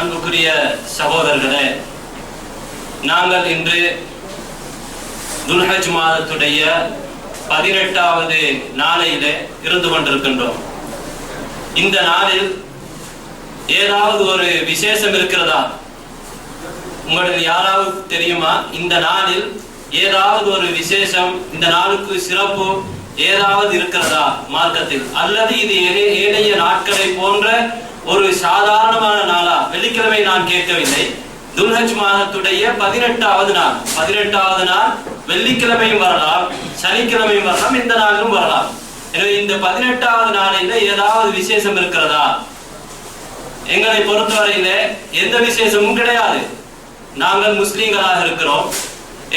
அன்புக்குரிய சகோதரர்களே நாங்கள் இன்று துல்ஹஜ் மாதத்துடைய பதினெட்டாவது நாளையிலே இருந்து கொண்டிருக்கின்றோம். இந்த நாளில் ஏதாவது ஒரு விசேஷம் இருக்கிறதா? உங்களுக்கு யாராவது தெரியுமா? இந்த நாளில் ஏதாவது ஒரு விசேஷம் இந்த நாளுக்கு சிறப்பு ஏதாவது இருக்கிறதா? மார்க்கத்தில். அல்லது இது ஏழைய நாட்களை போன்ற ஒரு சாதாரணமான நாளா? வெள்ளிக்கிழமை நான் கேட்கவில்லை. துல்ஹஜ் மாதத்துடைய பதினெட்டாவது நாள். பதினெட்டாவது நாள் வெள்ளிக்கிழமையும் வரலாம் சனிக்கிழமையும் வரலாம் இந்த நாளிலும் வரலாம். எனவே இந்த பதினெட்டாவது நாளில ஏதாவது விசேஷம் இருக்கிறதா? எங்களை பொறுத்தவரையில எந்த விசேஷமும் கிடையாது. நாங்கள் முஸ்லீம்களாக இருக்கிறோம்.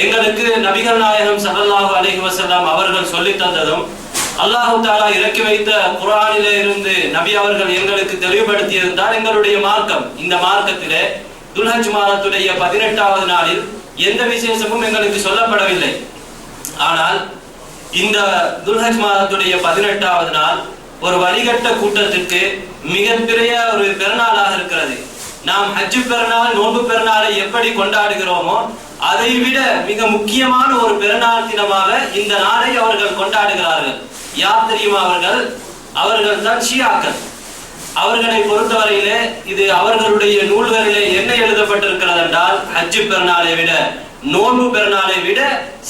எங்களுக்கு நபிகள் நாயகம் ஸல்லல்லாஹு அலைஹி வஸல்லம் அவர்கள் சொல்லி தந்ததும் அல்லாஹு தாலா இறக்கி வைத்த குரானிலே இருந்து நபி அவர்கள் எங்களுக்கு தெளிவுபடுத்தியிருந்தால் எங்களுடைய மார்க்கம் இந்த மார்க்கத்திலே துல்ஹஜ் மாதத்துடைய பதினெட்டாவது நாளில் எந்த விசேஷமும் எங்களுக்கு சொல்லப்படவில்லை. ஆனால் இந்த துல்ஹஜ் மாதத்துடைய பதினெட்டாவது நாள் ஒரு வழிகட்ட கூட்டத்திற்கு மிகப்பெரிய ஒரு பெருநாளாக இருக்கிறது. நாம் ஹஜ்ஜு பெருநாள் நோன்பு பெருநாளை எப்படி கொண்டாடுகிறோமோ அதை விட மிக முக்கியமான ஒரு பெருநாள் தினமாக இந்த நாளை அவர்கள் கொண்டாடுகிறார்கள். யார் தெரியுமா அவர்கள்? அவர்கள் தான் ஷியாக்கள். அவர்களை பொறுத்தவரையிலே இது அவர்களுடைய நூல்களிலே என்ன எழுதப்பட்டிருக்கிறது என்றால் ஹஜ்ஜு பெருநாளை விட நோன்பு பெருநாளை விட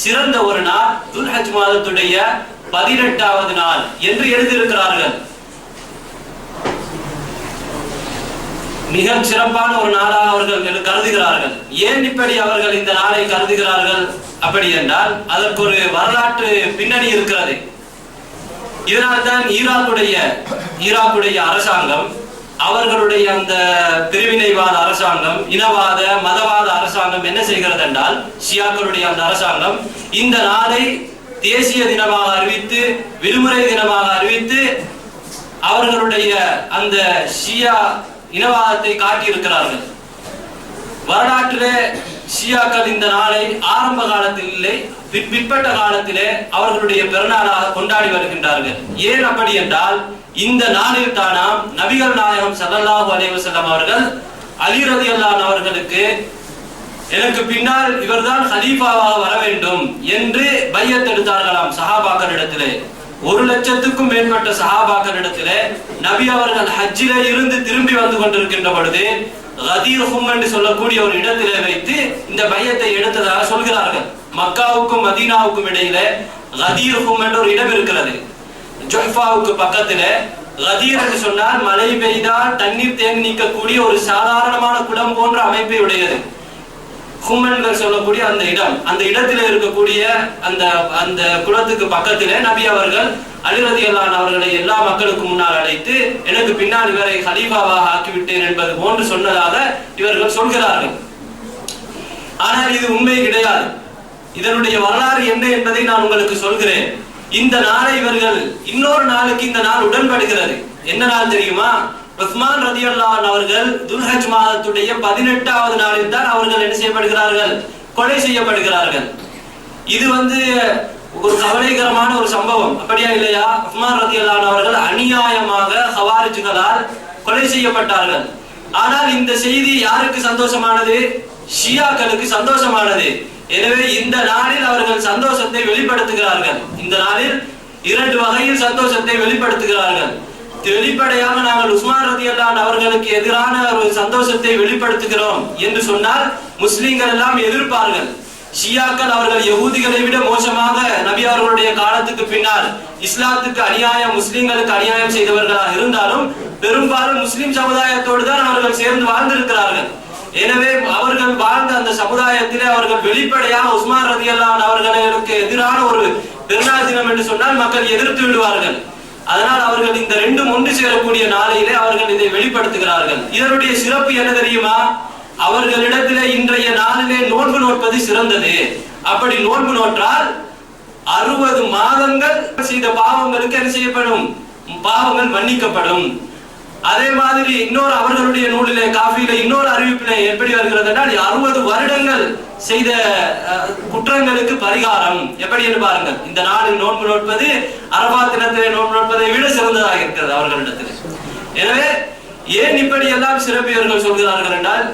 சிறந்த ஒரு நாள் துல்ஹஜ் மாதத்துடைய பதினெட்டாவது நாள் என்று எழுதியிருக்கிறார்கள். மிக சிறப்பான ஒரு நாளாக அவர்கள் கருதுகிறார்கள். ஏன் இப்படி அவர்கள் இந்த நாளை கருதுகிறார்கள்? அப்படி என்றால் அதற்கு ஒரு வரலாற்று பின்னணி இருக்கிறது. இதனால்தான் ஈராக்குடைய ஈராக்குடைய அரசாங்கம் அவர்களுடைய அந்த பிரிவினைவாத அரசாங்கம் இனவாத மதவாத அரசாங்கம் என்ன செய்கிறது என்றால் ஷியாக்களுடைய அந்த அரசாங்கம் இந்த நாளை தேசிய தினமாக அறிவித்து விடுமுறை தினமாக அறிவித்து அவர்களுடைய அந்த ஷியா இனவாதத்தை காட்டியிருக்கிறார்கள். வரலாற்றிலே ஷியாக்கள் இந்த நாளை ஆரம்ப காலத்தில் இல்லை பிற்பட்ட காலத்திலே அவர்களுடைய பிறநாளாக கொண்டாடி வருகின்றார்கள். ஏன் அப்படி என்றால் இந்த நாளில் தானாம் நபிகள் நாயகம் சதல்லாஹு அலைவசல்லம் அவர்கள் அலி அல்லான் அவர்களுக்கு எனக்கு பின்னால் இவர்தான் ஹலீஃபாவாக வர வேண்டும் என்று பையத் எடுத்தார்களாம் சஹாபாக்களிடத்திலே. ஒரு லட்சத்துக்கும் மேற்பட்ட சஹாபாக்களிடத்திலே நபி அவர்கள் ஹஜ்ஜிலே இருந்து திரும்பி வந்து கொண்டிருக்கின்ற பொழுது கதீர் ஹும் என்று சொல்லக்கூடிய ஒரு இடத்திலே வைத்து இந்த பையத்தை எடுத்ததாக சொல்கிறார்கள். மக்காவுக்கும் மதீனாவுக்கும் இடையில கதீர் என்ற ஒரு இடம் இருக்கிறது. ஜொஹ்பாவுக்கு பக்கத்துல கதீர் என்று சொன்னால் மழை பெய்தால் தண்ணீர் தேங்கி நிற்கக்கூடிய ஒரு சாதாரணமான குளம் போன்ற அமைப்பை உடையது. ஹுமன்கள் சொல்லக்கூடிய அந்த இடம். அந்த இடத்துல இருக்கக்கூடிய அந்த அந்த குளத்துக்கு பக்கத்திலே நபி அவர்கள் அலிரதியல்லான் அவர்களை எல்லா மக்களுக்கும் முன்னால் அழைத்து எனக்கு பின்னால் இவரை ஹலீஃபாவாக ஆக்கிவிட்டேன் என்பது போன்று சொன்னதாக இவர்கள் சொல்கிறார்கள். ஆனால் இது உண்மை கிடையாது. இதனுடைய வரலாறு என்ன என்பதை நான் உங்களுக்கு சொல்கிறேன். இந்த நாளை இவர்கள் இன்னொரு நாளுக்கு இந்த நாள் உடன்படுகிறது. என்ன நாள் தெரியுமா? உஸ்மான் ரதியல்லான் அவர்கள் துல்ஹஜ் மாதத்துடைய பதினெட்டாவது நாளில் தான் அவர்கள் என்ன செய்யப்படுகிறார்கள்? கொலை செய்யப்படுகிறார்கள். இது வந்து ஒரு கவலைகரமான ஒரு சம்பவம். அப்படியா இல்லையா? உஸ்மான் ரத்தி அவர்கள் அநியாயமாக ஹவாரிஜுகளால் கொலை செய்யப்பட்டார்கள். ஆனால் இந்த செய்தி யாருக்கு சந்தோஷமானது? ஷியாக்களுக்கு சந்தோஷமானது. எனவே இந்த நாளில் அவர்கள் சந்தோஷத்தை வெளிப்படுத்துகிறார்கள். இந்த நாளில் இரண்டு வகையில் சந்தோஷத்தை வெளிப்படுத்துகிறார்கள். வெளிப்படையாக நாங்கள் உஸ்மான் ரதி அவர்களுக்கு எதிரான ஒரு சந்தோஷத்தை வெளிப்படுத்துகிறோம் என்று சொன்னால் முஸ்லிம்கள் எல்லாம் எதிர்ப்பார்கள். ஷியாக்கள் அவர்கள் யகூதிகளை விட மோசமாக நபி அவர்களுடைய காலத்துக்கு பின்னால் இஸ்லாத்துக்கு அநியாயம் முஸ்லிம்களுக்கு அநியாயம் செய்தவர்களாக இருந்தாலும் பெரும்பாலும் முஸ்லிம் சமுதாயத்தோடு தான் அவர்கள் சேர்ந்து வாழ்ந்திருக்கிறார்கள். எனவே அவர்கள் வாழ்ந்த அந்த சமுதாயத்திலே அவர்கள் வெளிப்படையாக உஸ்மான் ரதி அவர்களுக்கு எதிரான ஒரு பெருநாள் தினம் என்று சொன்னால் மக்கள் எதிர்த்து விடுவார்கள். அதனால் அவர்கள் இந்த ரெண்டும் ஒன்று சேரக்கூடிய நாளையிலே அவர்கள் இதை வெளிப்படுத்துகிறார்கள். இதனுடைய சிறப்பு என்ன தெரியுமா? அவர்களிடத்திலே இன்றைய நாளிலே நோன்பு நோட்பது சிறந்தது. அப்படி நோன்பு நோற்றால் அறுபது மாதங்கள் செய்த பாவங்களுக்கு என்ன செய்யப்படும்? பாவங்கள் மன்னிக்கப்படும். அதே மாதிரி இன்னொரு அவர்களுடைய நூலிலே காஃபியில இன்னொரு அறிவிப்பிலே எப்படி வருகிறது என்றால் அறுபது வருடங்கள் செய்த குற்றங்களுக்கு பரிகாரம். எப்படி என்று பாருங்கள். இந்த நாளில் நோன்பு நோட்பது அரபா தினத்திலே நோன்பு நோட்பதை விட சிறந்ததாக இருக்கிறது அவர்களிடத்தில். எனவே ஏன் இப்படி எல்லாம் சிறப்பியவர்கள் சொல்கிறார்கள் என்றால்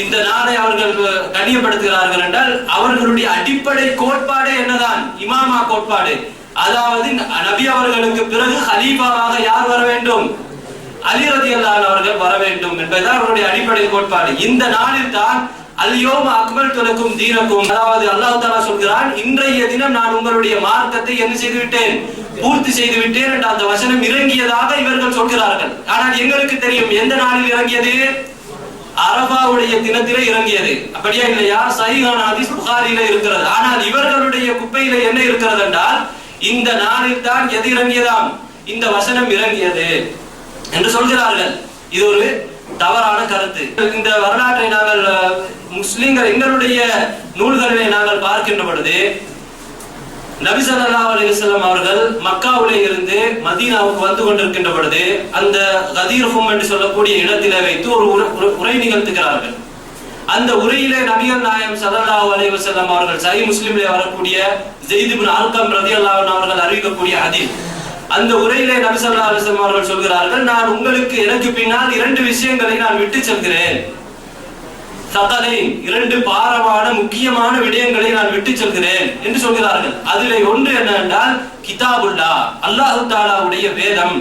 இந்த நாளை அவர்கள் கடியப்படுத்துகிறார்கள் என்றால் அவர்களுடைய அடிப்படை கோட்பாடு என்னதான்? இமாமா கோட்பாடு. அதாவது நபி அவர்களுக்கு பிறகு ஹலீஃபாவாக யார் வர வேண்டும்? அலி ரதியல்லான் அவர்கள் வர வேண்டும் என்பதுதான் அவருடைய அடிப்படை கோட்பாடு. இந்த நாளில் தான் அல்யோம் அக்மல் துலக்கும் தீனக்கும். அதாவது அல்லாஹ் தாலா சொல்கிறான் இன்றைய தினம் நான் உங்களுடைய மார்க்கத்தை என்ன செய்து விட்டேன் பூர்த்தி செய்து விட்டேன் என்ற அந்த வசனம் இறங்கியதாக இவர்கள் சொல்கிறார்கள். ஆனால் எங்களுக்கு தெரியும் எந்த நாளில் இறங்கியது? அரபாவுடைய தினத்திலே இறங்கியது. அப்படியா இல்லையா? சஹீஹான ஹதீஸ் புகாரில இருக்கிறது. ஆனால் இவர்களுடைய குப்பையில என்ன இருக்கிறது என்றால் இந்த நாளில் தான் எது இறங்கியதாம்? இந்த வசனம் இறங்கியது என்று சொல்கிறார்கள். இது ஒரு தவறான கருத்து. இந்த வரலாற்றை நாங்கள் முஸ்லிம்கள் எங்களுடைய நூல்களிலே நாங்கள் பார்க்கின்ற பொழுது நபி ஸல்லல்லாஹு அலைஹி அவர்கள் மக்காவிலே இருந்து மதீனாவுக்கு வந்து கொண்டிருக்கின்ற பொழுது அந்த கதீர்ஹும் என்று சொல்லக்கூடிய இடத்திலே வைத்து ஒரு உரை நிகழ்த்துகிறார்கள். அந்த உரையிலே நபிகள் நாயம் ஸல்லல்லாஹு அலைஹி அவர்கள் சரி முஸ்லிமிலே வரக்கூடிய ஜெய்திபின் ஆல்கம் ரதி ரலியல்லாஹு அவர்கள் அறிவிக்கக்கூடிய அதில் அந்த உரையிலே நபி ஸல்லல்லாஹு அவர்கள் சொல்கிறார்கள் நான் உங்களுக்கு எனக்கு பின்னால் இரண்டு விஷயங்களை நான் விட்டு செல்கிறேன். சகலை இரண்டு பாரமான முக்கியமான விடயங்களை நான் விட்டு செல்கிறேன் என்று சொல்கிறார்கள். அதிலே ஒன்று என்னவென்றால் கிதாபுல்லா அல்லாஹு தாலாவுடைய வேதம்.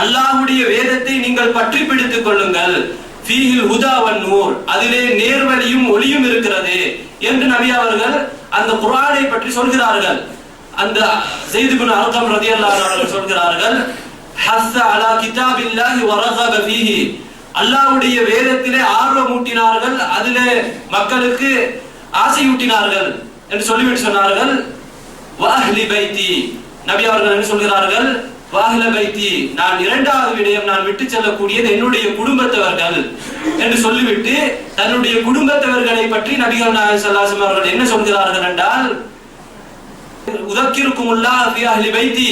அல்லாஹுடைய வேதத்தை நீங்கள் பற்றி பிடித்துக் கொள்ளுங்கள். ஃபீஹில் ஹுதா நூர். அதிலே நேர்வழியும் ஒளியும் இருக்கிறது என்று நபி அவர்கள் அந்த குரானை பற்றி சொல்கிறார்கள். அந்த செய்து குண அல்கம் ரதியல்லாஹு அவர்கள் சொல்கிறார்கள் ஹஸ்ஸ அலா கிதாபில்லாஹி வரகப ஃபீஹி. அல்லாஹ்வுடைய வேதத்திலே ஆர்வம் ஊட்டினார்கள் அதிலே மக்களுக்கு ஆசையூட்டினார்கள் என்று சொல்லிவிட்டு சொன்னார்கள். வாஹ்லி பைத்தி. நபி அவர்கள் என்ன சொல்கிறார்கள்? வாஹ்ல பைத்தி. நான் இரண்டாவது விடயம் நான் விட்டு செல்லக்கூடியது என்னுடைய குடும்பத்தவர்கள் என்று சொல்லிவிட்டு தன்னுடைய குடும்பத்தவர்களை பற்றி நபிகள் நாயகம் சல்லாசம் அவர்கள் என்ன சொல்கிறார்கள் என்றால் உதக்கிருக்கும் அஹ்லி பைத்தி.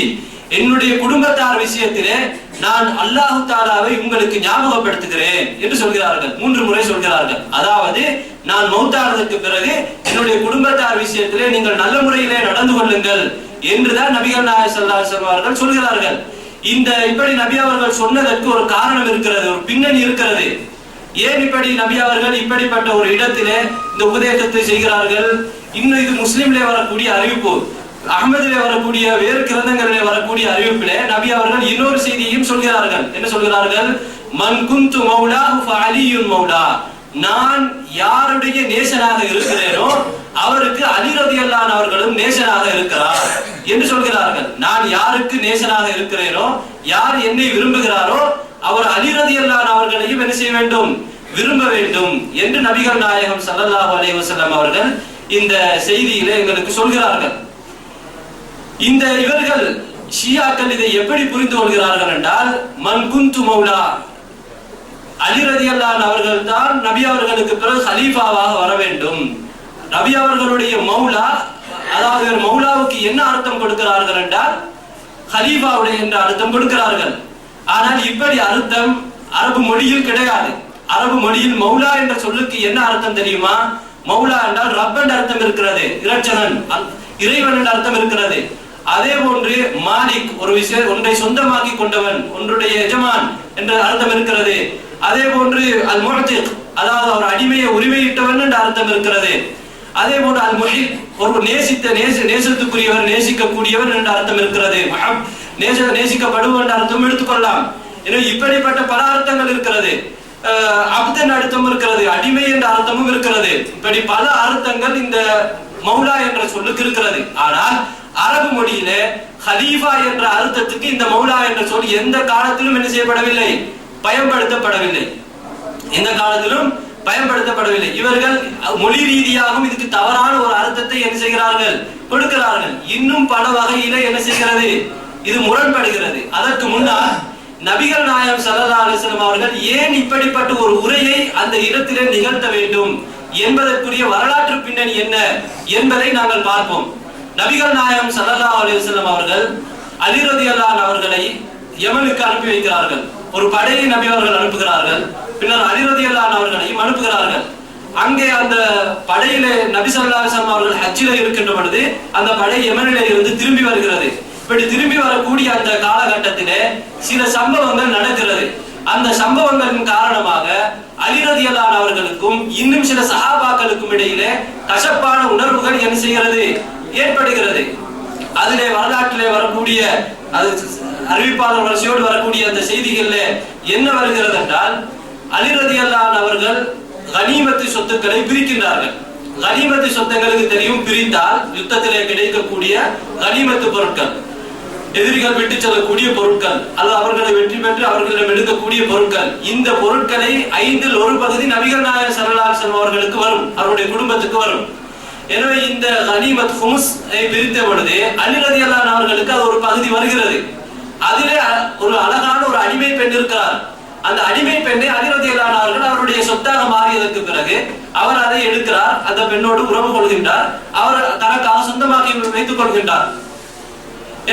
என்னுடைய குடும்பத்தார் விஷயத்திலே நான் அல்லாஹு தாலாவை உங்களுக்கு ஞாபகப்படுத்துகிறேன் என்று சொல்கிறார்கள். மூன்று முறை சொல்கிறார்கள். அதாவது நான் மௌத்தானதற்கு பிறகு என்னுடைய குடும்பத்தார் விஷயத்திலே நீங்கள் நல்ல முறையிலே நடந்து கொள்ளுங்கள் என்றுதான் நபிகள் நாயகம் ஸல்லல்லாஹு அவர்கள் சொல்கிறார்கள். இந்த இப்படி நபி அவர்கள் சொன்னதற்கு ஒரு காரணம் இருக்கிறது ஒரு பின்னணி இருக்கிறது. ஏன் இப்படி நபி அவர்கள் இப்படிப்பட்ட ஒரு இடத்திலே இந்த உபதேசத்தை செய்கிறார்கள்? இன்னும் இது முஸ்லீம்லே வரக்கூடிய அறிவிப்பு. அகமதிலே வரக்கூடிய வேறு கிரந்தங்களிலே வரக்கூடிய அறிவிப்பிலே நபி அவர்கள் இன்னொரு செய்தியையும் சொல்கிறார்கள். என்ன சொல்கிறார்கள்? மன் குந்து மௌலா அலியுன் மௌலா. நான் யாருடைய நேசனாக இருக்கிறேனோ அவருக்கு அலி ரதியல்லான் அவர்களும் நேசனாக இருக்கிறார் என்று சொல்கிறார்கள். நான் யாருக்கு நேசனாக இருக்கிறேனோ யார் என்னை விரும்புகிறாரோ அவர் அலி ரதியல்லான் அவர்களையும் என்ன செய்ய வேண்டும்? விரும்ப வேண்டும் என்று நபிகள் நாயகம் ஸல்லல்லாஹு அலைஹி வஸல்லம் அவர்கள் இந்த செய்தியிலே எங்களுக்கு சொல்கிறார்கள். இந்த இவர்கள் ஷியாக்கள் இதை எப்படி புரிந்து கொள்கிறார்கள் என்றால் மன்குந்து மௌலா. அலி ரதியல்லான் அவர்கள் தான் நபி அவர்களுக்கு பிறகு ஹலீஃபாவாக வர வேண்டும். நபி அவர்களுடைய மௌலா அதாவது மௌலாவுக்கு என்ன அர்த்தம் கொடுக்கிறார்கள் என்றால் ஹலீஃபாவுடைய என்ற அர்த்தம் கொடுக்கிறார்கள். ஆனால் இப்படி அர்த்தம் அரபு மொழியில் கிடையாது. அரபு மொழியில் மௌலா என்ற சொல்லுக்கு என்ன அர்த்தம் தெரியுமா? மௌலா என்றால் ரப் என்ற அர்த்தம் இருக்கிறது இரட்சகன் இறைவன் என்ற அர்த்தம் இருக்கிறது. அதே போன்று மாலிக் ஒரு விஷயம் ஒன்றை சொந்தமாக்கி கொண்டவன் ஒன்றுடைய எஜமான் என்ற அர்த்தம் இருக்கிறது. அதே போன்று அல் முஹத்திக் அதாவது அவர் அடிமையை உரிமையிட்டவன் என்ற அர்த்தம் இருக்கிறது. அதே போன்று அல் முஹிப் ஒரு நேசித்த நேச நேசத்துக்குரியவர் நேசிக்கக்கூடியவர் என்ற அர்த்தம் இருக்கிறது. நேச நேசிக்கப்படுவோம் என்ற அர்த்தம் எடுத்துக்கொள்ளலாம் எனவே இப்படிப்பட்ட பல அர்த்தங்கள் இருக்கிறது. அஹ் அப்து என்ற அர்த்தம் இருக்கிறது அடிமை என்ற அர்த்தமும் இருக்கிறது. இப்படி பல அர்த்தங்கள் இந்த மௌலா என்ற சொல்லுக்கு இருக்கிறது. ஆனால் அரபு மொழியில ஹலீஃபா என்ற அர்த்தத்துக்கு இந்த மௌலா என்ற சொல் எந்த காலத்திலும் என்ன செய்யப்படவில்லை? பயன்படுத்தப்படவில்லை. எந்த காலத்திலும் பயன்படுத்தப்படவில்லை. இவர்கள் மொழி ரீதியாகவும் இதுக்கு தவறான ஒரு அர்த்தத்தை என்ன செய்கிறார்கள்? கொடுக்கிறார்கள். இன்னும் பல வகையில என்ன செய்கிறது? இது முரண்படுகிறது. அதற்கு முன்னால் நபிகள் நாயகம் சல்லா அலைஹி அவர்கள் ஏன் இப்படிப்பட்ட ஒரு உரையை அந்த இடத்திலே நிகழ்த்த வேண்டும்? என்பதற்குரிய வரலாற்று பின்னணி என்ன என்பதை நாங்கள் பார்ப்போம். நபிகள் நாயகம் ஸல்லல்லாஹு அலைஹி அவர்கள் அலிரதி அல்லான் அவர்களை யமனுக்கு அனுப்பி வைக்கிறார்கள். ஒரு படையை நபி அவர்கள் அனுப்புகிறார்கள். பின்னர் அலிரதி அல்லான் அவர்களையும் அனுப்புகிறார்கள். அங்கே அந்த படையிலே நபி ஸல்லல்லாஹு அவர்கள் ஹஜ்ஜிலே இருக்கின்ற பொழுது அந்த படை யமனிலே இருந்து திரும்பி வருகிறது. இப்படி திரும்பி வரக்கூடிய அந்த காலகட்டத்திலே சில சம்பவங்கள் நடக்கிறது. அந்த சம்பவங்களின் காரணமாக அலிரதியலான் அவர்களுக்கும் இன்னும் சில சகாபாக்களுக்கும் இடையிலே கசப்பான உணர்வுகள் என்ன செய்கிறது? ஏற்படுகிறது. அதிலே வரலாற்றிலே வரக்கூடிய அது அறிவிப்பாளர் வரிசையோடு வரக்கூடிய அந்த செய்திகள்ல என்ன வருகிறது என்றால் அலிரதியல்லான் அவர்கள் கனிமத்து சொத்துக்களை பிரிக்கின்றார்கள். கனிமத்து சொத்துகளுக்கு தெரியும் பிரித்தால் யுத்தத்திலே கிடைக்கக்கூடிய கனிமத்து பொருட்கள். எதிரிகள் விட்டு செல்லக்கூடிய பொருட்கள் அல்லது அவர்களை வெற்றி பெற்று அவர்களிடம் எடுக்கக்கூடிய பொருட்கள். இந்த பொருட்களை ஐந்தில் ஒரு பகுதி நபிகள் நாயர் சரலாசன் அவர்களுக்கு வரும் அவருடைய குடும்பத்துக்கு வரும். எனவே இந்த கனிமத் ஹுமுஸ் பிரித்த பொழுது அலிரதி அவர்களுக்கு அது ஒரு பகுதி வருகிறது. அதிலே ஒரு அழகான ஒரு அடிமை பெண் இருக்கிறார். அந்த அடிமை பெண்ணை அலிரதி அவர்கள் அவருடைய சொத்தாக மாறியதற்கு பிறகு அவர் அதை எடுக்கிறார். அந்த பெண்ணோடு உறவு கொள்கின்றார். அவர் தனக்காக சொந்தமாக வைத்துக் கொள்கின்றார்.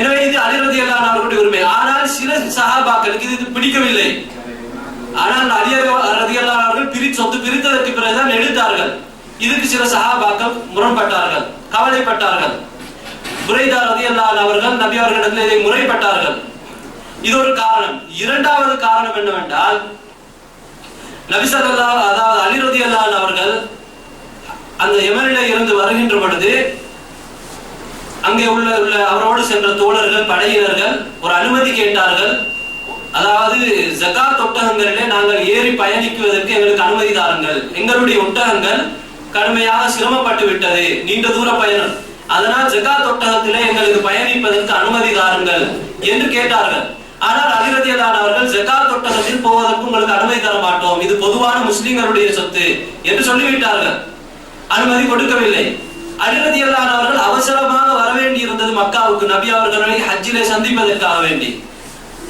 எனவே இது அலிரதி அவர்களுடைய உரிமை. ஆனால் சில சஹாபாக்களுக்கு இது பிடிக்கவில்லை. ஆனால் அலி ரதியல்லாஹு அவர்கள் பிரி சொத்து பிரித்ததற்கு பிறகுதான் எடுத்தார்கள். இதுக்கு சில சகாபாக்கள் முரண்பட்டார்கள் கவலைப்பட்டார்கள். புரைதா ரதியல்லாஹு அவர்கள் நபி அவர்களிடத்தில் இதை முறைப்பட்டார்கள். இது ஒரு காரணம். இரண்டாவது காரணம் என்னவென்றால் நபி அதாவது அலி ரதியல்லாஹு அவர்கள் அந்த எமரில இருந்து வருகின்ற பொழுது அங்கே உள்ள உள்ள அவரோடு சென்ற தோழர்கள் படையினர்கள் ஒரு அனுமதி கேட்டார்கள். அதாவது ஜக்கா ஒட்டகங்களிலே நாங்கள் ஏறி பயணிக்குவதற்கு எங்களுக்கு அனுமதி தாருங்கள். எங்களுடைய ஒட்டகங்கள் கடுமையாக சிரமப்பட்டு விட்டது. நீண்ட தூர பயணம். அதனால் ஜகாத் ஒட்டகத்திலே எங்களுக்கு பயணிப்பதற்கு அனுமதி தாருங்கள் என்று கேட்டார்கள். ஆனால் அதிரதியலான அவர்கள் ஜகாத் ஒட்டகத்தில் போவதற்கு உங்களுக்கு அனுமதி தர மாட்டோம். இது பொதுவான முஸ்லிம்களுடைய சொத்து என்று சொல்லிவிட்டார்கள். அனுமதி கொடுக்கவில்லை. அலிரதியல்லான் அவசரமாக வர வேண்டி இருந்தது மக்காவுக்கு. நபி அவர்களை ஹஜ்ஜிலே சந்திப்பதற்காக வேண்டி.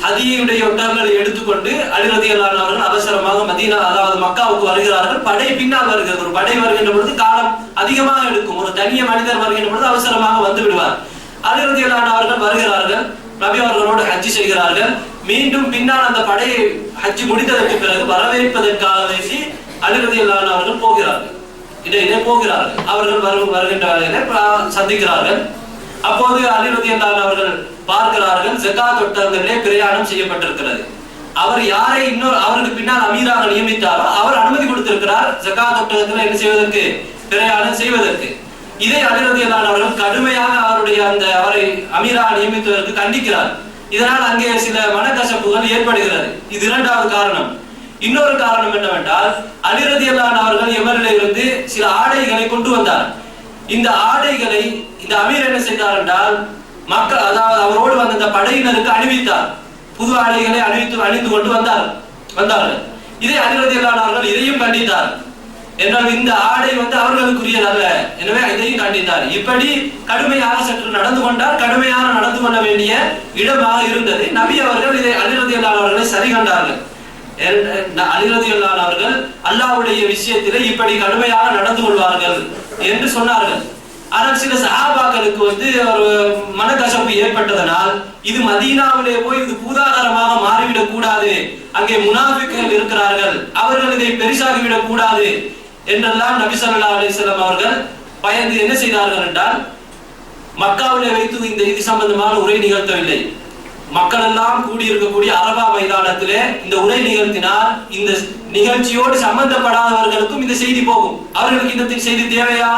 ஹதியுடைய ஒட்டகங்களை எடுத்துக்கொண்டு அலிரதியல்லான் அவர்கள் அவசரமாக மதீனா அதாவது மக்காவுக்கு வருகிறார்கள். படை பின்னால் வருகிறது. ஒரு படை வருகின்ற பொழுது காலம் அதிகமாக எடுக்கும். ஒரு தனிய மனிதர் வருகின்ற பொழுது அவசரமாக வந்து விடுவார். அலிரதியல்லான் வருகிறார்கள். நபி அவர்களோடு ஹஜ்ஜி செய்கிறார்கள் மீண்டும் பின்னால் அந்த படையை ஹஜ்ஜி முடித்ததற்கு பிறகு வரவேற்பதற்காக வேண்டி அலிரதியல்லான் அவர்கள் போகிறார்கள். இடையிலே போகிறார்கள். அவர்கள் வரும் வருகின்ற சந்திக்கிறார்கள். அப்போது அலிரதி அவர்கள் பார்க்கிறார்கள் ஜெகாத் ஒட்டகங்களிலே பிரயாணம் செய்யப்பட்டிருக்கிறது. அவர் யாரை இன்னொரு அவருக்கு பின்னால் அமீராக நியமித்தாரோ அவர் அனுமதி கொடுத்திருக்கிறார் ஜெகாத் ஒட்டகத்தில் என்ன செய்வதற்கு? பிரயாணம் செய்வதற்கு. இதை அலிரதி அவர்கள் கடுமையாக அவருடைய அந்த அவரை அமீராக நியமித்ததற்கு கண்டிக்கிறார். இதனால் அங்கே சில மனக்கசப்புகள் ஏற்படுகிறது. இது இரண்டாவது காரணம். இன்னொரு காரணம் என்னவென்றால் அலிரதி அவர்கள் எமரில இருந்து சில ஆடைகளை கொண்டு வந்தார். இந்த ஆடைகளை இந்த அமீர் என்ன செய்தார் என்றால் மக்கள் அதாவது அவரோடு வந்த இந்த படையினருக்கு அணிவித்தார். புது ஆடைகளை அணிவித்து அணிந்து கொண்டு வந்தார் வந்தார்கள். இதை அலிரதி இதையும் கண்டித்தார். என்றால் இந்த ஆடை வந்து அவர்களுக்குரியதல்ல எனவே இதையும் கண்டித்தார். இப்படி கடுமையாக சற்று நடந்து கொண்டால் கடுமையாக நடந்து கொள்ள வேண்டிய இடமாக இருந்தது. நபி அவர்கள் இதை அலிரதி அவர்களை சரி கண்டார்கள். அலிரதி அவர்கள் அல்லாஹ்வுடைய விஷயத்திலே இப்படி கடுமையாக நடந்து கொள்வார்கள் என்று சொன்னார்கள். ஆனால் சில சகாபாக்களுக்கு வந்து ஒரு மனக்கசப்பு ஏற்பட்டதனால் இது மதீனாவிலே போய் இது பூதாகரமாக மாறிவிடக் கூடாது அங்கே முனாபிக்கள் இருக்கிறார்கள் அவர்கள் இதை பெரிசாகிவிடக் கூடாது என்றெல்லாம் நபி ஸல்லல்லாஹு அவர்கள் பயந்து என்ன செய்தார்கள் என்றால் மக்காவிலே வைத்து இந்த இது சம்பந்தமான உரை நிகழ்த்தவில்லை. மக்கள் எல்லாம் கூடியிருக்கக்கூடிய அரபா மைதானத்திலே இந்த உரை நிகழ்த்தினால் இந்த நிகழ்ச்சியோடு சம்பந்தப்படாதவர்களுக்கும் இந்த செய்தி போகும். அவர்களுக்கு இந்த செய்தி தேவையா?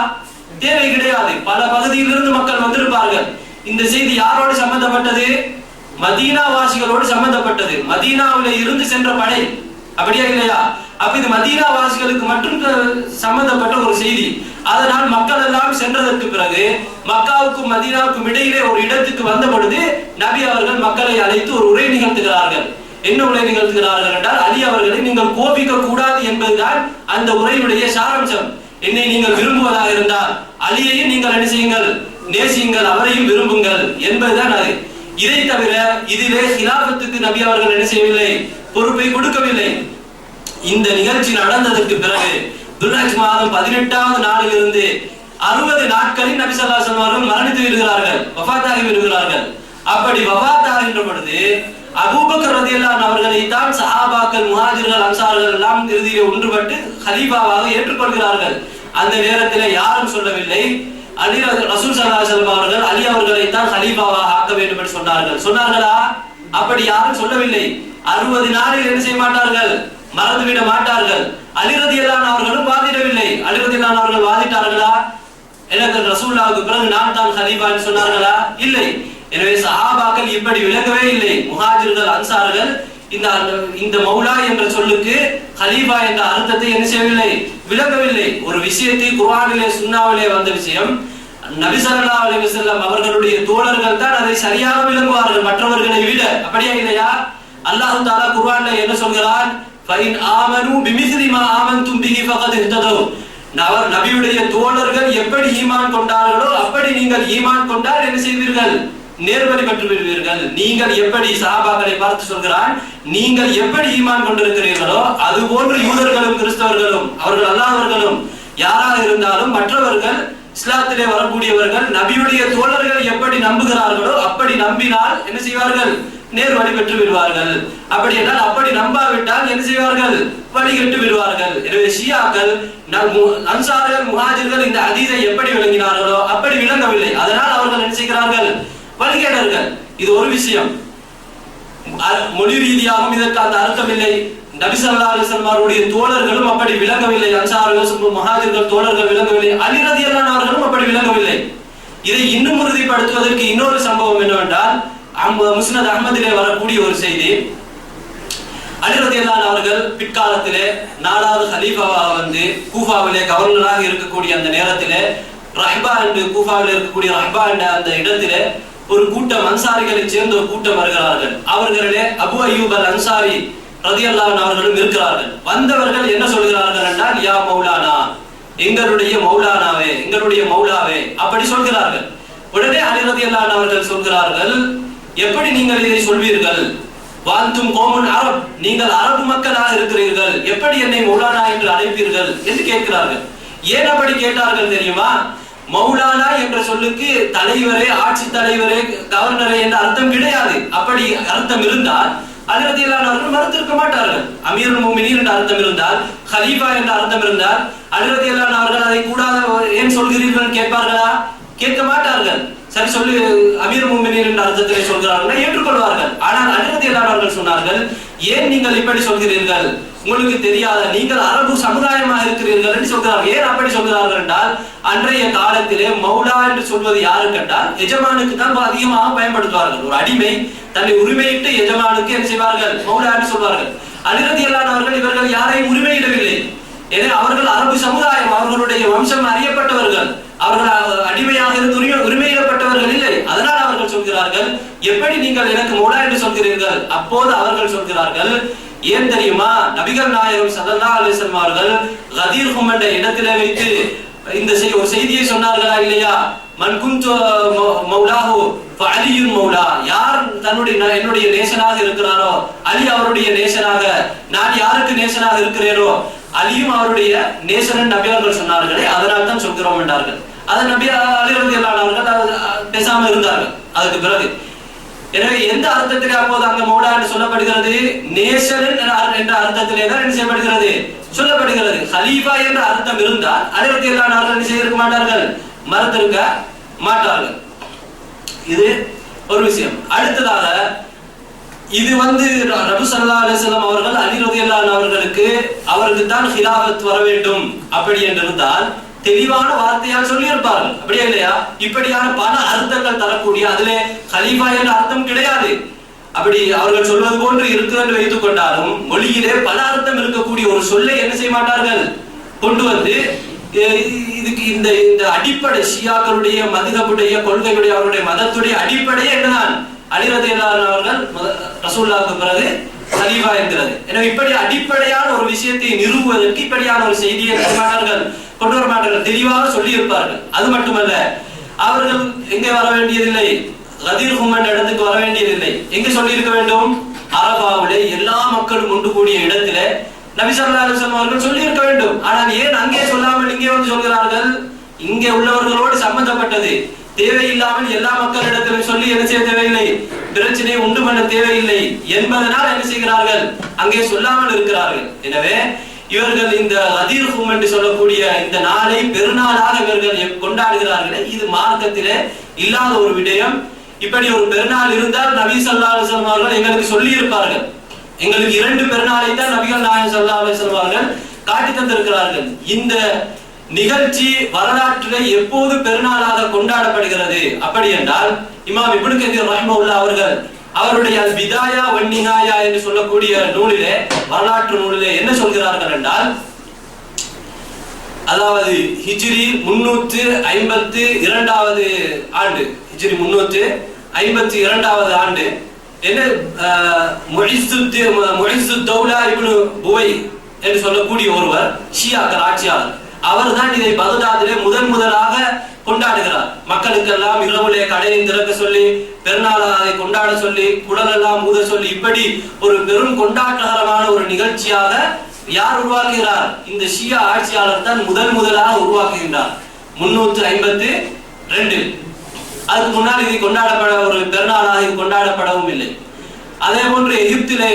தேவை கிடையாது. பல பகுதியிலிருந்து மக்கள் வந்திருப்பார்கள். இந்த செய்தி யாரோடு சம்பந்தப்பட்டது? மதீனா வாசிகளோடு சம்பந்தப்பட்டது. மதீனாவில இருந்து சென்ற படை. அப்படியா இல்லையா? அப்ப இது மதீனா வாசிகளுக்கு மட்டும் சம்பந்தப்பட்ட ஒரு செய்தி. அதனால் மக்கள் எல்லாம் சென்றதற்கு பிறகு மக்காவுக்கும் மதீனாவுக்கும் இடையிலே ஒரு இடத்துக்கு வந்த பொழுது நபி அவர்கள் மக்களை அழைத்து ஒரு உரை நிகழ்த்துகிறார்கள். என்ன உரை நிகழ்த்துகிறார்கள் என்றால் அலி அவர்களை நீங்கள் கோபிக்க கூடாது என்பதுதான் அந்த உரையுடைய சாராம்சம். என்னை நீங்கள் விரும்புவதாக இருந்தால் அலியையும் நீங்கள் என்ன செய்யுங்கள் நேசியுங்கள் அவரையும் விரும்புங்கள் என்பதுதான் அது. இதை தவிர இதிலே ஹிலாபத்துக்கு நபி அவர்கள் என்ன செய்யவில்லை பொறுப்பை கொடுக்கவில்லை. இந்த நிகழ்ச்சி நடந்ததற்கு பிறகு துல்ஹஜ் மாதம் பதினெட்டாவது நாளிலிருந்து அறுபது நாட்களில் நபி ஸல்லல்லாஹு சொல்வார்கள் மரணித்து விடுகிறார்கள் வஃபாத்தாகி விடுகிறார்கள். அப்படி வஃபாத்தாகின்ற பொழுது அபூபக்கர் ரலியல்லாஹு அவர்களை தான் சஹாபாக்கள் முஹாஜிர்கள் அன்சார்கள் எல்லாம் இறுதியில் ஒன்றுபட்டு ஹலீஃபாவாக ஏற்றுக்கொள்கிறார்கள். அந்த நேரத்தில் யாரும் சொல்லவில்லை. அலி ரசூல் சல்லாஹம் அவர்கள் அலி அவர்களை தான் ஹலீஃபாவாக ஆக்க வேண்டும் என்று சொன்னார்கள். சொன்னார்களா? அப்படி யாரும் சொல்லவில்லை. அறுபது நாளில் என்ன செய்ய மாட்டார்கள்? மறந்துவிட மாட்டார்கள். அலிரதியலான் அவர்களும் வாதிடவில்லை. அலிரதியலான் அவர்கள் வாதிட்டார்களா? எனக்கு ரசூல்லாவுக்கு பிறகு நான் தான் ஹலீஃபா என்று சொன்னார்களா? இல்லை. எனவே சஹாபாக்கள் இப்படி விளங்கவே இல்லை. முஹாஜிர்கள் அன்சார்கள் இந்த இந்த மௌலா என்ற சொல்லுக்கு ஹலீஃபா என்ற அர்த்தத்தை என்ன செய்யவில்லை? விளங்கவில்லை ஒரு விஷயத்தை குர்ஆனிலே சுன்னாவிலே வந்த விஷயம் நபி ஸல்லல்லாஹு அவர்களுடைய தோழர்கள் தான் அதை சரியாக விளங்குவார்கள். மற்றவர்களை விட. அப்படியா இல்லையா? அல்லாஹ் தாலா குர்ஆன்ல என்ன சொல்கிறான்? ஃபைன் ஆமனு பிமிஸ்லி மா ஆமன்தும் பிஹி ஃபகத் இஹ்ததவ் அவர் நபியுடைய தோழர்கள் எப்படி ஈமான் கொண்டார்களோ அப்படி நீங்கள் ஈமான் கொண்டால் என்ன செய்வீர்கள்? நேர்வழி பெற்று விடுவீர்கள் நீங்கள் எப்படி சஹாபாக்களை பார்த்து சொல்கிறான்? நீங்கள் எப்படி ஈமான் கொண்டிருக்கிறீர்களோ அது போன்று யூதர்களும் கிறிஸ்தவர்களும் அவர்கள் அல்லாதவர்களும் யாராக இருந்தாலும் மற்றவர்கள் இஸ்லாத்திலே வரக்கூடியவர்கள் நபியுடைய தோழர்கள் எப்படி நம்புகிறார்களோ அப்படி நம்பினால் என்ன செய்வார்கள்? நேர் வழி பெற்று விடுவார்கள். அப்படி என்றால் அப்படி நம்பாவிட்டால் என்ன செய்வார்கள்? வழிகட்டு விடுவார்கள். எனவே ஷியாக்கள் அன்சார்கள் முஹாஜிர்கள் இந்த அதீதை எப்படி விளங்கினார்களோ அப்படி விளங்கவில்லை. அதனால் அவர்கள் என்ன செய்கிறார்கள்? வழிகேடர்கள். இது ஒரு விஷயம். மொழி ரீதியாகவும் இதற்கு அந்த அர்த்தம் இல்லை. நபிசல்லா அலிசல்மாருடைய தோழர்களும் அப்படி விளங்கவில்லை. அன்சார்கள் மகாஜர்கள் தோழர்கள் விளங்கவில்லை. அலிரதியல்லானவர்களும் அப்படி விளங்கவில்லை. இதை இன்னும் உறுதிப்படுத்துவதற்கு இன்னொரு சம்பவம் என்னவென்றால் முஸ்னத் அகமதிலே வரக்கூடிய ஒரு செய்தி. அலிரதியல்லான் அவர்கள் பிற்காலத்திலே நாலாவது ஹலீஃபாவாக வந்து கூஃபாவிலே கவர்னராக இருக்கக்கூடிய அந்த நேரத்திலே ரஹ்பா என்று கூஃபாவில் இருக்கக்கூடிய ரஹ்பா என்ற அந்த இடத்திலே ஒரு கூட்டம் அன்சாரிகளை சேர்ந்த ஒரு கூட்டம் வருகிறார்கள். அவர்களிலே அபு அய்யூப் அல் அன்சாரி ரதியல்லான் அவர்களும் இருக்கிறார்கள். வந்தவர்கள் என்ன சொல்கிறார்கள் என்றால் யா மௌலானா எங்களுடைய மௌலானாவே எங்களுடைய மௌலாவே அப்படி சொல்கிறார்கள். உடனே அலிரதியல்லான் அவர்கள் சொல்கிறார்கள் எப்படி நீங்கள் இதை சொல்வீர்கள்? வாழ்த்தும் கோமன் அரப் நீங்கள் அரபு மக்களாக இருக்கிறீர்கள். எப்படி என்னை மௌலானா என்று அழைப்பீர்கள் என்று கேட்கிறார்கள். ஏன் அப்படி கேட்டார்கள் தெரியுமா? மௌலானா என்ற சொல்லுக்கு தலைவரே ஆட்சி தலைவரே கவர்னரே என்ற அர்த்தம் கிடையாது. அப்படி அர்த்தம் இருந்தால் அலிரதியல்லானவர்கள் மறுத்திருக்க மாட்டார்கள். அமீர் மூமினீர் என்ற அர்த்தம் இருந்தால் ஹலீஃபா என்ற அர்த்தம் இருந்தால் அலிரதியல்லானவர்கள் அதை கூடாத ஏன் சொல்கிறீர்கள் கேட்பார்களா? கேட்க மாட்டார்கள். சரி சொல்லி அமீர் மூமினீர் என்ற அர்த்தத்திலே சொல்கிறார்கள் ஏற்றுக்கொள்வார்கள். ஆனால் அலிரதியல்லானவர்கள் சொன்னார்கள் ஏன் நீங்கள் இப்படி சொல்கிறீர்கள்? உங்களுக்கு தெரியாத நீங்கள் அரபு சமுதாயமாக இருக்கிறீர்கள் என்று சொல்கிறார்கள். ஏன் அப்படி சொல்கிறார்கள் என்றால் அன்றைய காலத்திலே மௌலா என்று சொல்வது யாரு கேட்டால் எஜமானுக்கு தான் அதிகமாக பயன்படுத்துவார்கள். ஒரு அடிமை தன்னை உரிமையிட்டு எஜமானுக்கு என்ன செய்வார்கள்? மௌலா என்று சொல்வார்கள். அலிரதியல்லானவர்கள் இவர்கள் யாரையும் உரிமையிடவில்லை. எனவே அவர்கள் அரபு சமுதாயம் அவர்களுடைய வம்சம் அறியப்பட்டவர்கள். அவர்கள் அடிமையாக இருந்து உரிமை உரிமையிடப்பட்டவர்கள் இல்லை. அதனால் அவர்கள் சொல்கிறார்கள் எப்படி நீங்கள் எனக்கு மூடா என்று சொல்கிறீர்கள்? அப்போது அவர்கள் சொல்கிறார்கள் ஏன் தெரியுமா? நபிகள் நாயகம் ஸல்லல்லாஹு அலைஹி வஸல்லம் அவர்கள் கதீர் ஹும் என்ற இடத்திலே வைத்து இந்த ஒரு செய்தியை சொன்னார்களா இல்லையா? மன்கும் குந்து மௌ- மௌலாஹு அலியும் மௌலா. யார் தன்னுடைய ந- என்னுடைய நேசனாக இருக்கிறாரோ? அலி அவருடைய நேசனாக நான் யாருக்கு நேசனாக இருக்கிறேனோ? அலியும் அவருடைய நேசனன் நபி அவர்கள் சொன்னார்களே அதனால் தான் சொல்கிறோம் என்றார்கள். அது நபி அலி அவர்கள் பேசாமல் பேசாம இருந்தார்கள். அதுக்கு பிறகு. எனவே எந்த அர்த்தத்திலே அப்போது அங்க மௌலா என்று சொல்லப்படுகிறது? நேசரன் என்ற என்ற அர்த்தத்திலே தான் என்ன செய்யப்படுகிறது? சொல்லப்படுகிறது. ஹலீஃபா என்ற அர்த்தம் இருந்தால் அறுபத்தி அவர்கள் என்ன செய்திருக்க மாட்டார்கள்? மறுத்திருக்க மாட்டார்கள். இது ஒரு விஷயம். அடுத்ததாக இது வந்து ர- சல்லா அலிஸ்லாம் அவர்கள் அலி ரலியல்லாஹு அவர்களுக்கு அவருக்கு தான் ஹிலாபத் வர வேண்டும். அப்படி என்றிருந்தால் தெளிவான வார்த்தையால் சொல்லியிருப்பார்கள். அப்படியா இல்லையா? இப்படியான பல அர்த்தங்கள் தரக்கூடிய அதிலே ஹலீஃபா என்ற அர்த்தம் கிடையாது. அப்படி அவர்கள் சொல்வது போன்று இருக்கு என்று வைத்துக் கொண்டாலும் மொழியிலே பல அர்த்தம் இருக்கக்கூடிய ஒரு சொல்லை என்ன செய்ய மாட்டார்கள்? கொண்டு வந்து இதுக்கு இந்த இந்த அடிப்படை ஷியாக்களுடைய மதுகபுடைய கொள்கையுடைய அவருடைய மதத்துடைய அடிப்படையே என்னதான்? அலிரதி அவர்கள் முத- பிறகு ஹலீஃபா என்கிறது. எனவே இப்படி அடிப்படையான ஒரு விஷயத்தை நிறுவுவதற்கு இப்படியான ஒரு செய்தியை மாட்டார்கள். கொண்டு வர மாட்டார்கள் தெளிவாக சொல்லி இருப்பார்கள் அது மட்டுமல்ல அவர்கள் எங்கே வர வேண்டியதில்லை? கதீர் ஹுமன் இடத்துக்கு வர வேண்டியதில்லை. எங்க சொல்லி இருக்க வேண்டும்? அரபாவிலே எல்லா மக்களும் ஒன்று கூடிய இடத்துல நபிசல்லா அவர்கள் சொல்லி இருக்க வேண்டும். ஆனால் ஏன் அங்கே சொல்லாமல் இங்கே வந்து சொல்கிறார்கள்? இங்கே உள்ளவர்களோடு சம்பந்தப்பட்டது. தேவையில்லாமல் எல்லா மக்களிடத்திலும் சொல்லி என்ன செய்ய தேவையில்லை? பிரச்சனையை உண்டு பண்ண தேவையில்லை. என்பதனால் என்ன செய்கிறார்கள்? அங்கே சொல்லாமல் இருக்கிறார்கள். எனவே இவர்கள் இந்த அதிர்கும் என்று சொல்லக்கூடிய இந்த நாளை பெருநாளாக இவர்கள் கொண்டாடுகிறார்களே இது மார்க்கத்திலே இல்லாத ஒரு விடயம். இப்படி ஒரு பெருநாள் இருந்தால் நபி ஸல்லல்லாஹு அவர்கள் எங்களுக்கு சொல்லி இருப்பார்கள் எங்களுக்கு இரண்டு பெருநாளை தான் நபிகள் நாயகம் ஸல்லல்லாஹு அலைஹி அவர்கள் காட்டி தந்திருக்கிறார்கள். இந்த நிகழ்ச்சி வரலாற்றில் எப்போது பெருநாளாக கொண்டாடப்படுகிறது? அப்படி என்றால் இமாம் இபுன் கதீர் ரஹ்மவுல்லா அவர்கள் அவருடைய விதாயா வன்னிகாயா என்று சொல்லக்கூடிய நூலிலே வரலாற்று நூலிலே என்ன சொல்கிறார்கள் என்றால் அதாவது ஹிஜ்ரி முன்னூத்து ஐம்பத்து இரண்டாவது ஆண்டு ஹிஜ்ரி முன்னூற்று ஐம்பத்தி இரண்டாவது ஆண்டு என்ன முஹிசுத் முஹிசுத் தௌலா இப்னு புவை என்று சொல்லக்கூடிய ஒருவர் ஷியாக்கள் ஆட்சியாளர் அவர்தான் இதை பகதாதிலே முதன் முதலாக கொண்டாடுகிறார். மக்களுக்கெல்லாம் இரவுலே கடையை திறக்க சொல்லி பெருநாளாக கொண்டாட சொல்லி குடலெல்லாம் ஊத சொல்லி இப்படி ஒரு பெரும் கொண்டாட்டகரமான ஒரு நிகழ்ச்சியாக யார் உருவாக்குகிறார்? இந்த ஷியா ஆட்சியாளர் தான் முதல் முதலாக உருவாக்குகின்றார். முன்னூற்று ஐம்பத்து ரெண்டு. அதுக்கு முன்னால் இது கொண்டாடப்பட ஒரு பெருநாளாக இது கொண்டாடப்படவும் இல்லை. அதே போன்று எகிப்திலே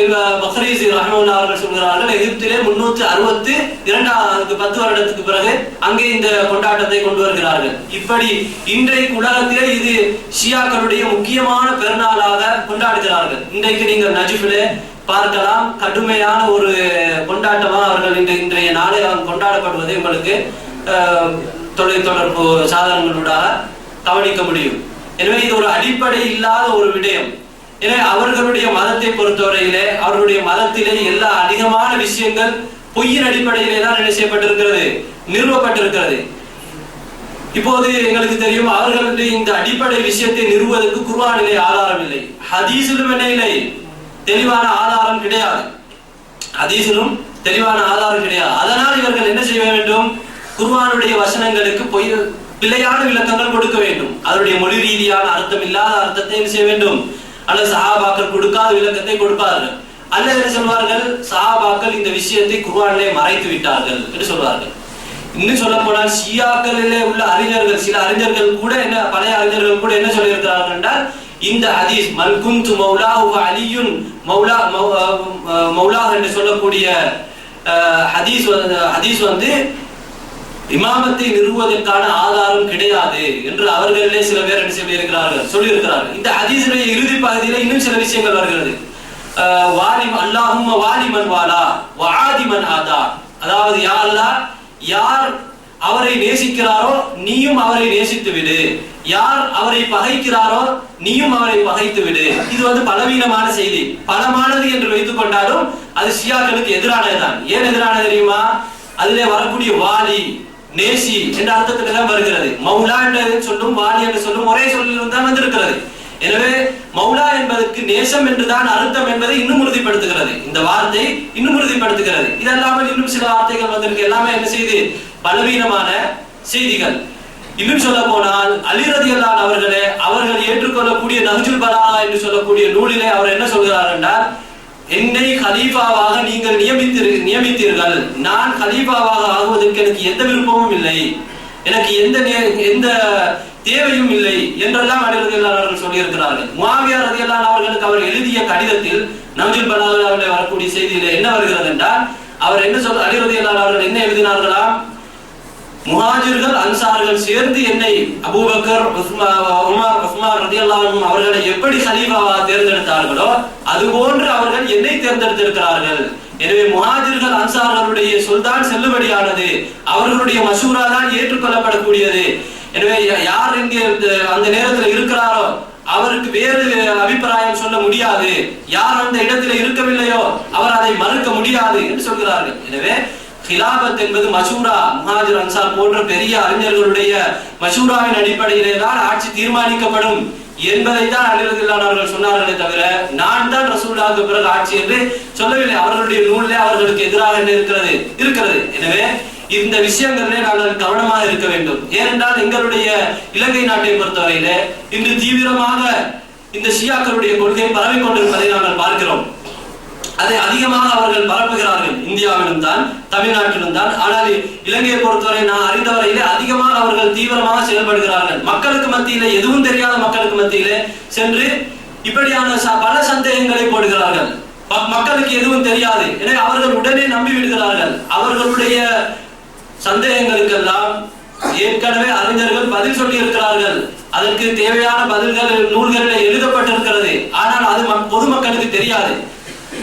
பக்ரீஸ் ரஹமுல்லா அவர்கள் சொல்கிறார்கள் எகிப்திலே முன்னூத்தி அறுபத்து இரண்டாவது பத்து வருடத்துக்கு பிறகு அங்கே இந்த கொண்டாட்டத்தை கொண்டு வருகிறார்கள். இப்படி இன்றைக்கு உலகத்திலே இது ஷியாக்களுடைய முக்கியமான பெருநாளாக கொண்டாடுகிறார்கள். இன்றைக்கு நீங்கள் நஜிபிலே பார்க்கலாம் கடுமையான ஒரு கொண்டாட்டமாக அவர்கள் இந்த இன்றைய நாளை கொண்டாடப்படுவதை உங்களுக்கு அஹ், தொலைத்தொடர்பு சாதனங்களூடாக கவனிக்க முடியும். எனவே இது ஒரு அடிப்படை இல்லாத ஒரு விடயம். ஏன்னா அவர்களுடைய மதத்தை பொறுத்தவரையிலே அவர்களுடைய மதத்திலே எல்லா அதிகமான விஷயங்கள் பொய்யின் அடிப்படையிலே தான் என்ன செய்யப்பட்டிருக்கிறது? நிறுவப்பட்டிருக்கிறது. இப்போது எங்களுக்கு தெரியும் அவர்களுடைய இந்த அடிப்படை விஷயத்தை நிறுவுவதற்கு குர்வானிலே ஆதாரம் இல்லை. ஹதீஸிலும் என்ன இல்லை? தெளிவான ஆதாரம் கிடையாது. ஹதீஸிலும் தெளிவான ஆதாரம் கிடையாது. அதனால் இவர்கள் என்ன செய்ய வேண்டும்? குர்வானுடைய வசனங்களுக்கு பொய் பிழையான விளக்கங்கள் கொடுக்க வேண்டும். அதனுடைய மொழி ரீதியான அர்த்தம் இல்லாத அர்த்தத்தை என்ன செய்ய வேண்டும்? அல்லது சஹாபாக்கள் கொடுக்காத விளக்கத்தை கொடுப்பார்கள். அல்லது என்ன சொல்வார்கள்? சஹாபாக்கள் இந்த விஷயத்தை குர்ஆனிலே மறைத்து விட்டார்கள் என்று சொல்வார்கள். இன்னும் சொல்ல போனால் ஷியாக்களிலே உள்ள அறிஞர்கள் சில அறிஞர்கள் கூட என்ன பழைய அறிஞர்கள் கூட என்ன சொல்லியிருக்கிறார்கள் என்றால் இந்த ஹதீஸ் மல்குந்து மௌலா அலியுன் மௌலா மௌ- மௌலா என்று சொல்லக்கூடிய அஹ், ஹதீஸ் வந்து- ஹதீஸ் வந்து இமாமத்தை நிறுவுவதற்கான ஆதாரம் கிடையாது என்று அவர்களிலே சில பேர் என்ன சொல்லியிருக்கிறார்கள்? சொல்லியிருக்கிறார்கள். இந்த அதிசய இறுதி பகுதியில இன்னும் சில விஷயங்கள் வருகிறது. அஹ், வாலிம் அல்லாஹும்ம வாலிமன் வாலா வாதிமன் ஆதா. அதாவது யார் அல்லாஹ் யார் அவரை நேசிக்கிறாரோ நீயும் அவரை நேசித்து விடு. யார் அவரை பகைக்கிறாரோ நீயும் அவரை பகைத்து விடு. இது வந்து பலவீனமான செய்தி. பலமானது என்று வைத்துக் கொண்டாலும் அது ஷியாக்களுக்கு எதிரானதுதான். ஏன் எதிரானது தெரியுமா? அதிலே வரக்கூடிய வாலி நேசி என்ற அர்த்தத்துல தான் வருகிறது. மௌலா என்று சொல்லும் வாலி என்று சொல்லும் ஒரே சொல்லில் தான் வந்திருக்கிறது. எனவே மௌலா என்பதற்கு நேசம் என்றுதான் அர்த்தம் என்பதை இன்னும் உறுதிப்படுத்துகிறது. இந்த வார்த்தை இன்னும் உறுதிப்படுத்துகிறது. இதெல்லாமல் இன்னும் சில வார்த்தைகள் வந்திருக்கு. எல்லாமே என்ன செய்து? பலவீனமான செய்திகள். இன்னும் சொல்ல போனால் அலிரதியல்லான் அவர்களே அவர்கள் ஏற்றுக்கொள்ளக்கூடிய நகுஜுல் பலா என்று சொல்லக்கூடிய நூலிலே அவர் என்ன சொல்கிறார் என்றால் என்னை ஹலீஃபாவாக நீங்கள் நியமித்திரு நியமித்தீர்கள். நான் ஹலீஃபாவாக ஆகுவதற்கு எனக்கு எந்த விருப்பமும் இல்லை. எனக்கு எந்த எந்த தேவையும் இல்லை என்றெல்லாம் அலிரதியல்லான் சொல்லியிருக்கிறார்கள். முவாவியா ரதியல்லான் அவர்களுக்கு அவர் எழுதிய கடிதத்தில் நம்ஜுல் பலாகாவில் வரக்கூடிய செய்தியில என்ன வருகிறது என்றால் அவர் என்ன சொல் அலிரதியல்லான் அவர்கள் என்ன எழுதினார்களாம்? முஹாஜிர்கள் அன்சார்கள் சேர்ந்து என்னை அபூபக்கர் உஸ்மா- உஸ்மான் அவர்களை எப்படி ஹலீஃபாவா தேர்ந்தெடுத்தார்களோ அது போன்று அவர்கள் என்னை தேர்ந்தெடுத்திருக்கிறார்கள். எனவே முஹாஜிர்கள் அன்சார்களுடைய சொல்தான் செல்லுபடியானது. அவர்களுடைய மசூரா தான் ஏற்றுக்கொள்ளப்படக்கூடியது. எனவே யார் இங்கே அந்த நேரத்தில் இருக்கிறாரோ அவருக்கு வேறு அபிப்பிராயம் சொல்ல முடியாது. யார் அந்த இடத்துல இருக்கவில்லையோ அவர் அதை மறுக்க முடியாது என்று சொல்கிறார்கள். எனவே ஹிலாபத் என்பது மசூரா. முஹாஜிர் அன்சார் போன்ற பெரிய அறிஞர்களுடைய மசூராவின் அடிப்படையிலே தான் ஆட்சி தீர்மானிக்கப்படும் என்பதை தான் அலிரதில்லான் அவர்கள் சொன்னார்களே தவிர நான் தான் ரசூலாவுக்கு பிறகு ஆட்சி என்று சொல்லவில்லை. அவர்களுடைய நூலிலே அவர்களுக்கு எதிராக என்ன இருக்கிறது? இருக்கிறது. எனவே இந்த விஷயங்களிலே நாங்கள் கவனமாக இருக்க வேண்டும். ஏனென்றால் எங்களுடைய இலங்கை நாட்டை பொறுத்தவரையிலே இன்று தீவிரமாக இந்த ஷியாக்களுடைய கொள்கை பரவிக் கொண்டிருப்பதை நாங்கள் பார்க்கிறோம். அதை அதிகமாக அவர்கள் பரப்புகிறார்கள். இந்தியாவிலும் தான் தமிழ்நாட்டிலும் தான். ஆனால் இலங்கையை பொறுத்தவரை நான் அறிந்தவரையிலே அதிகமாக அவர்கள் தீவிரமாக செயல்படுகிறார்கள். மக்களுக்கு மத்தியிலே எதுவும் தெரியாத மக்களுக்கு மத்தியிலே சென்று இப்படியான பல சந்தேகங்களை போடுகிறார்கள். மக்களுக்கு எதுவும் தெரியாது. எனவே அவர்கள் உடனே நம்பி விடுகிறார்கள். அவர்களுடைய சந்தேகங்களுக்கெல்லாம் ஏற்கனவே அறிஞர்கள் பதில் சொல்லி இருக்கிறார்கள் அதற்கு தேவையான பதில்கள் நூல்களில் எழுதப்பட்டிருக்கிறது. ஆனால் அது பொதுமக்களுக்கு தெரியாது.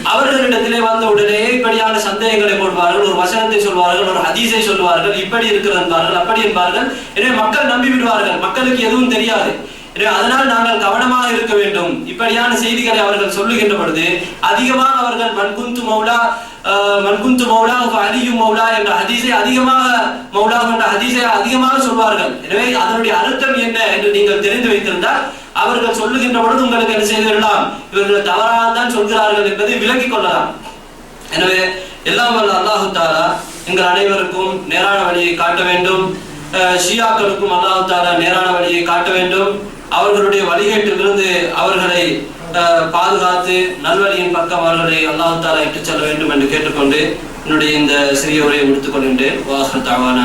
அவர்களிடத்திலே வந்த உடனே இப்படியான சந்தேகங்களை போடுவார்கள் ஒரு வசனத்தை சொல்வார்கள் ஒரு ஹதீஸை சொல்வார்கள் இப்படி இருக்கிறது என்பார்கள் அப்படி என்பார்கள். எனவே மக்கள் நம்பி விடுவார்கள் மக்களுக்கு எதுவும் தெரியாது. அதனால் நாங்கள் கவனமாக இருக்க வேண்டும். இப்படியான செய்திகளை அவர்கள் சொல்லுகின்ற பொழுது அதிகமாக அவர்கள் மன்குந்து மௌலா ஆஹ், மன்குந்து மௌலா அலியும் மௌலா என்ற ஹதீஸை அதிகமாக மௌலா என்ற ஹதீஸை அதிகமாக சொல்வார்கள். எனவே அதனுடைய அர்த்தம் என்ன என்று நீங்கள் தெரிந்து வைத்திருந்தால் அவர்கள் சொல்லுகின்ற பொழுது உங்களுக்கு என்ன செய்து விடலாம்? இவர்கள் தவறாக தான் சொல்கிறார்கள் என்பதை விலகிக் கொள்ளலாம். எனவே எல்லாம் வல்ல அல்லாஹு தாலா எங்கள் அனைவருக்கும் நேரான வழியை காட்ட வேண்டும். ஷியாக்களுக்கும் அல்லாஹு தாலா நேரான வழியை காட்ட வேண்டும். அவர்களுடைய வழிகேட்டிலிருந்து அவர்களை பாதுகாத்து நல்வழியின் பக்கம் அவர்களை அல்லாஹு தாலா இட்டுச் செல்ல வேண்டும் என்று கேட்டுக்கொண்டு என்னுடைய இந்த சிறிய உரையை முடித்துக் கொள்கின்றேன். வாசல் தாவான